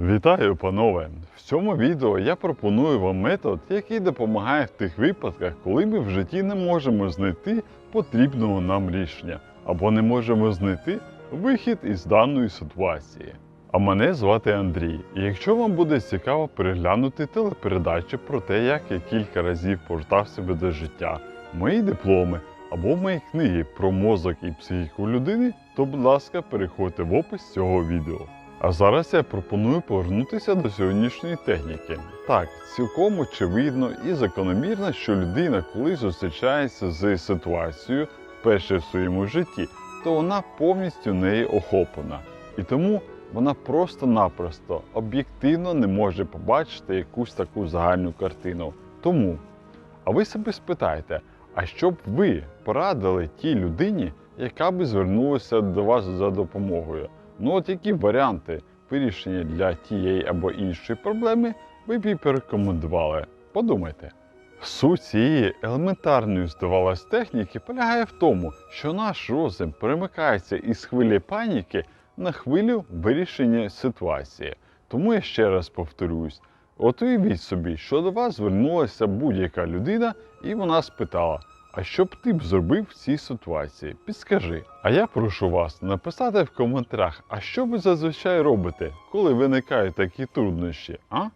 Вітаю, панове! В цьому відео я пропоную вам метод, який допомагає в тих випадках, коли ми в житті не можемо знайти потрібного нам рішення або не можемо знайти вихід із даної ситуації. А мене звати Андрій. І якщо вам буде цікаво переглянути телепередачі про те, як я кілька разів повертав себе до життя, мої дипломи або мої книги про мозок і психіку людини, то, будь ласка, переходьте в опис цього відео. А зараз я пропоную повернутися до сьогоднішньої техніки. Так, цілком очевидно і закономірно, що людина, коли зустрічається з ситуацією вперше в своєму житті, то вона повністю нею охоплена. І тому вона просто-напросто об'єктивно не може побачити якусь таку загальну картину. Тому, а ви себе спитайте, а що б ви порадили тій людині, яка би звернулася до вас за допомогою? Ну от які варіанти вирішення для тієї або іншої проблеми ви б їй порекомендували? Подумайте. Суть цієї елементарної, здавалось, техніки полягає в тому, що наш розум перемикається із хвилі паніки на хвилю вирішення ситуації. Тому я ще раз повторюсь: от уявіть собі, що до вас звернулася будь-яка людина, і вона спитала: а що б ти б зробив в цій ситуації? Підскажи. А я прошу вас написати в коментарях, а що ви зазвичай робите, коли виникають такі труднощі, а?